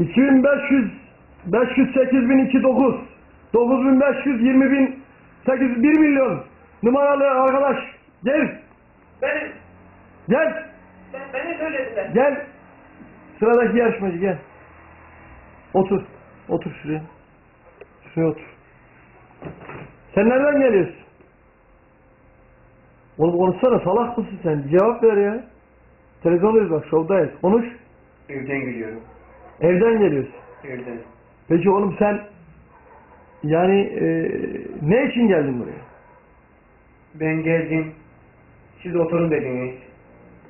2500 500 8002 9 9500 20000 8 1 milyon numaralı arkadaş gel. Benim, gel. Ben, beni söylediler. gel. Sıradaki yarışmacı gel. Otur. Otur şuraya. Şuraya otur. Sen nereden geliyorsun? Oğlum konuşsana salak mısın sen? Cevap ver ya. Televizyondayız bak şovdayız. Konuş. Evden geliyorum. Evden geliyorsun Evden. Peki oğlum sen yani e, ne için geldin buraya? Ben geldim. Siz oturun dediniz.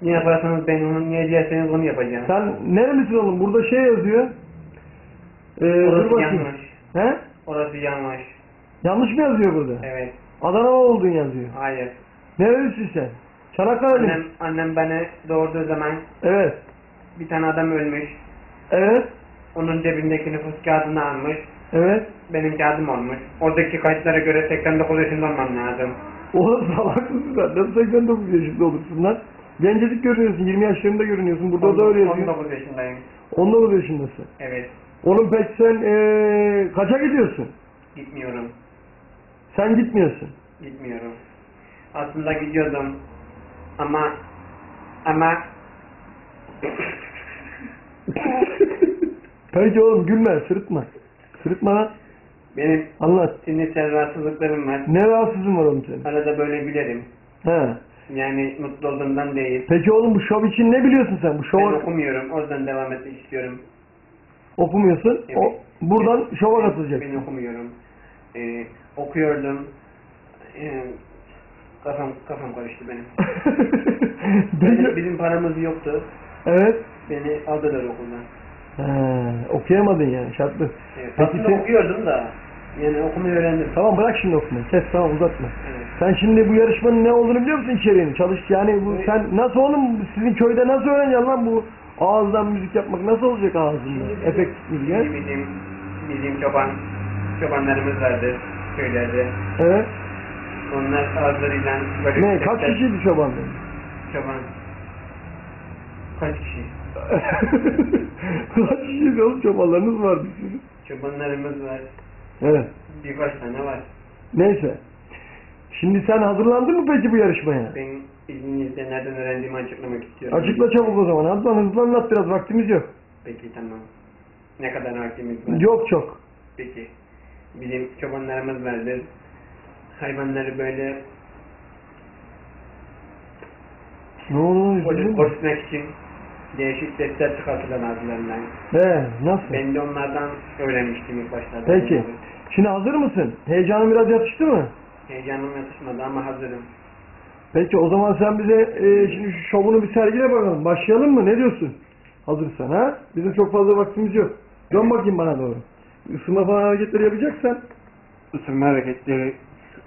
Ne yaparsanız ben onu, ne diyerseniz onu yapacağım. Sen nerelisin oğlum? Burada şey yazıyor. E, dur Orası bakayım. yanlış. He? Orası yanlış. Yanlış mı yazıyor burada? Evet. Adana oldun yazıyor. Hayır. Nerelisin sen? Çanakkale'li? Annem, annem beni doğurduğu zaman Evet. bir tane adam ölmüş. Evet. Onun cebindeki nüfus kağıdını almış. Evet. Benim kağıdım olmuş. Oradaki kayıtlara göre 89 yaşında olmam lazım. Oğlum salak mısın sen? Nasıl 89 yaşında olursun lan? Gencecik görünüyorsun. 20 yaşlarında görünüyorsun. Burada da öyle yazıyor. 19 yaşındayım. 19 yaşındasın. Evet. Oğlum peki sen e, kaça gidiyorsun? Gitmiyorum. Sen gitmiyorsun. Gitmiyorum. Aslında gidiyordum. Ama ama Peki oğlum gülme, sırıtma. Sırıtma lan. benim Anlat. sinirsel rahatsızlıklarım var. Ne rahatsızlığın var oğlum senin? Arada böyle bilirim. He. Yani mutlu olduğumdan değil. Peki oğlum bu şov için ne biliyorsun sen? Bu Ben şova okumuyorum. O yüzden devam etmek istiyorum. okumuyorsun. O, Evet. buradan Ben- şova Ben katılacaksın. okumuyorum. Ee, okuyordum. Ee, kafam kafam karıştı benim. Peki. bizim paramız yoktu. Evet. Beni aldılar okuldan. He, okuyamadın yani şartlı. Evet. Peki sen- okuyordum da. Yani okumayı öğrendim. Tamam bırak şimdi okumayı. Kes tamam uzatma. Evet. Sen şimdi bu yarışmanın ne olduğunu biliyor musun içeriğini? Çalış yani bu Evet. sen nasıl oğlum sizin köyde nasıl öğreneceksin lan bu ağızdan müzik yapmak nasıl olacak ağzında? Efekt müzik? Şimdi bizim, bizim çoban, çobanlarımız vardı köylerde. Evet. Onlar ağızlarıyla böyle... Ne kaç kişiydi çoban? Çoban. Kaç kişi? kaç kişiydi oğlum çobanlarınız vardı sizin? Çobanlarımız var. Evet. Birkaç tane var. Neyse. Şimdi sen hazırlandın mı peki bu yarışmaya? Ben izninizle nereden öğrendiğimi açıklamak istiyorum. Açıkla çabuk o zaman. Hadi lan hızlı anlat biraz vaktimiz yok. Peki tamam. Ne kadar vaktimiz var? Yok çok. Peki. Bizim çobanlarımız vardır. Hayvanları böyle Ne oldu? koru- üzüldün mü? korumak için değişik sesler çıkartırlar ağızlarından. He nasıl? Ben de onlardan öğrenmiştim ilk başlarda. Peki. Şimdi hazır mısın? Heyecanın biraz yatıştı mı? Heyecanım yatışmadı ama hazırım. Peki o zaman sen bize e, şimdi şu şovunu bir sergile bakalım. Başlayalım mı? Ne diyorsun? Hazırsan ha? Bizim çok fazla vaktimiz yok. Dön bakayım bana doğru. Isınma falan hareketleri yapacaksan. Isınma hareketleri.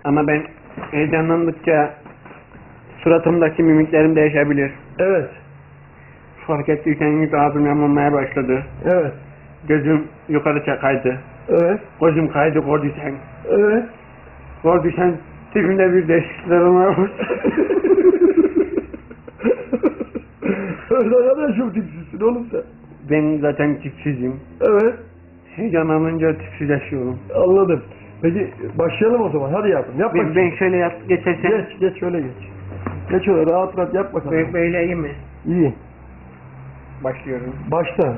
Ama ben heyecanlandıkça suratımdaki mimiklerim değişebilir. Evet. Fark ettiyseniz ağzım yanmaya başladı. Evet. Gözüm yukarı kaydı. Evet. Gözüm kaydı gördüysen. Evet. Gördüysen tipimde bir değişiklikler olmaya ne kadar çok tipsizsin oğlum sen. ben zaten tipsizim. Evet. Heyecanlanınca tipsizleşiyorum. Anladım. Peki başlayalım o zaman. Hadi yapın. Yap Ben, bakayım. ben şöyle yap, geçersem Geç geç şöyle geç. Geç öyle rahat rahat yap bakalım. böyle iyi mi? İyi. Başlıyorum. Başta.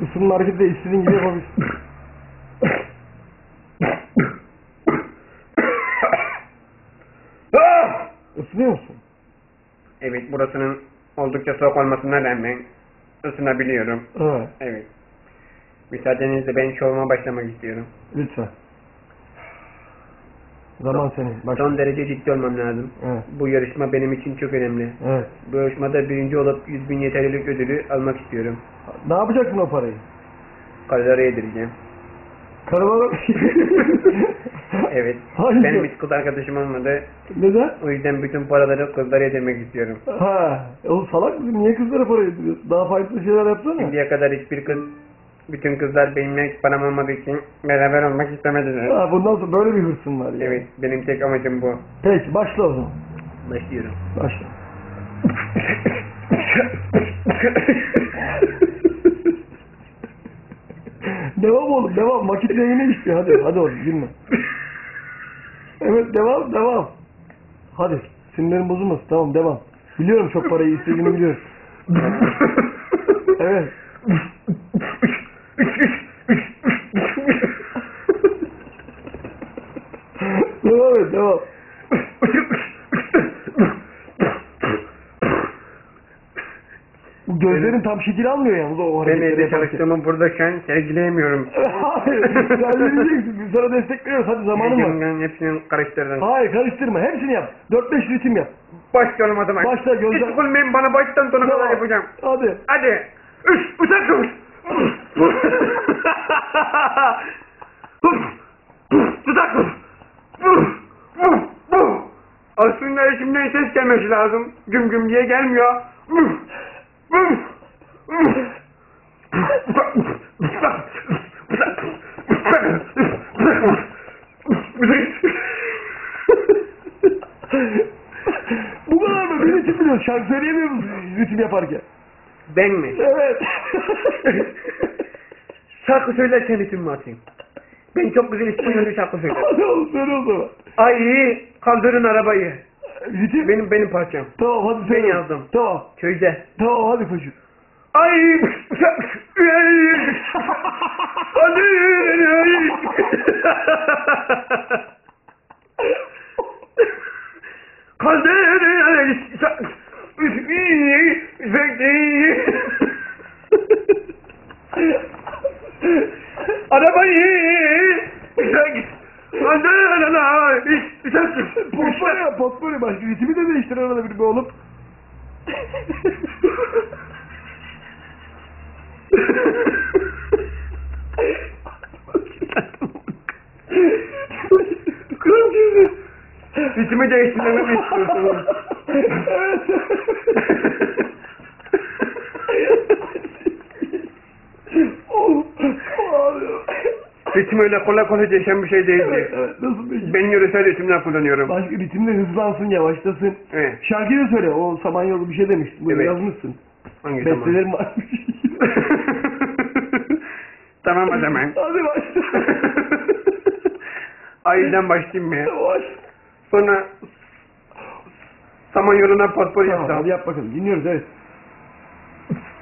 Isınma hareketi de istediğin gibi yapabilirsin. Isınıyor musun? Evet burasının oldukça soğuk olmasına rağmen ısınabiliyorum. Evet. Evet. Müsaadenizle ben şovuma başlamak istiyorum. Lütfen. Zaman senin. Başla. Son derece ciddi olmam lazım. Evet. Bu yarışma benim için çok önemli. Evet. Bu yarışmada birinci olup 100 bin yeterlilik ödülü almak istiyorum. Ne yapacaksın o parayı? Karılara yedireceğim. Karılara... Evet. Hayır. Benim hiç kız arkadaşım olmadı. Neden? O yüzden bütün paraları kızlara yedirmek istiyorum. Ha, oğlum salak mısın? Niye kızlara para yediriyorsun? Daha farklı şeyler yapsana. Şimdiye kadar hiçbir kız, bütün kızlar benimle hiç param olmadığı için beraber olmak istemediler. Ha, bundan sonra böyle bir hırsın var ya. Evet, benim tek amacım bu. Peki başla o zaman. Başlıyorum. Başla. devam oğlum devam. Vakit neyine istiyor hadi. Hadi oğlum gülme. Evet devam devam. Hadi. Sinirlerin bozulmasın. Tamam devam. Biliyorum çok parayı istediğini biliyorum. Evet. Devam et devam. Bu gözlerin tam şekil almıyor yalnız o Ben hareketleri evde yaparken. çalıştığımı buradayken sergileyemiyorum. Hayır, sen vereceksin. Biz sana destekliyoruz. Hadi zamanın var. Heyecandan hepsini karıştırdım. Hayır karıştırma. Hepsini yap. 4-5 ritim yap. Başlıyorum o zaman. Başla, gözler- Hiç sıkılmayın bana baştan sona kadar yapacağım. Hadi. Hadi. Üç, uzak dur. Uzak dur. Aslında içimden ses gelmesi lazım. Güm güm diye gelmiyor. Bu kadar mı? Bir ritim biliyorsun. Şarkı söyleyemiyor musun ritim yaparken? Ben mi? Evet. Şarkı söylerken isim mi atayım? Ben çok güzel İspanyolca şarkı söylerim. Hadi oğlum söyle o zaman. Ay kaldırın arabayı. Ritim. Benim benim parçam. Tamam hadi söyle. Ben yazdım. Tamam. Köyde. Tamam hadi koşun. Ay Hadi Arabayı Potpourri yap potpourri. Başka ritmi de değiştir arada bir be oğlum. Ritmi değiştirmemi mi istiyorsunuz? Ritim öyle kolay kolay değişen bir şey değildi. evet. Nasıl peki? Ben yöresel ritimler kullanıyorum. Başka ritimle hızlansın, yavaşlasın. Evet. Şarkıyı da söyle. O Samanyolu bir şey demiştin. Bunu Evet. yazmışsın. Hangi zaman? Bestelerim varmış. tamam o zaman. Hadi başla. Aydan başlayayım mı? Yavaş. Sonra Samanyolu'na potpourri Tamam, yapacağım. hadi yap bakalım. Dinliyoruz evet.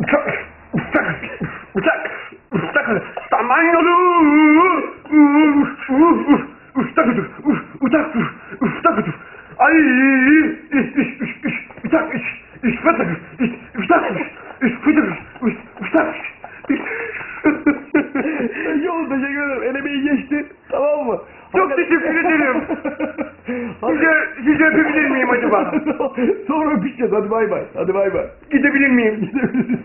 Uçak, uçak, uçak, uçak, Samanyolu, uçak, uçak, uçak, ay, iş, iş, iş, iş, uçak, iş, iş, uçak, iş, uçak, iş, uçak, uçak, Oğlum teşekkür ederim. Elemeyi geçti. Tamam mı? Çok teşekkür ederim. Size, size öpebilir miyim acaba? Sonra öpüşeceğiz. Hadi bay bay. Hadi bay bay. Gidebilir miyim? Gidebiliriz.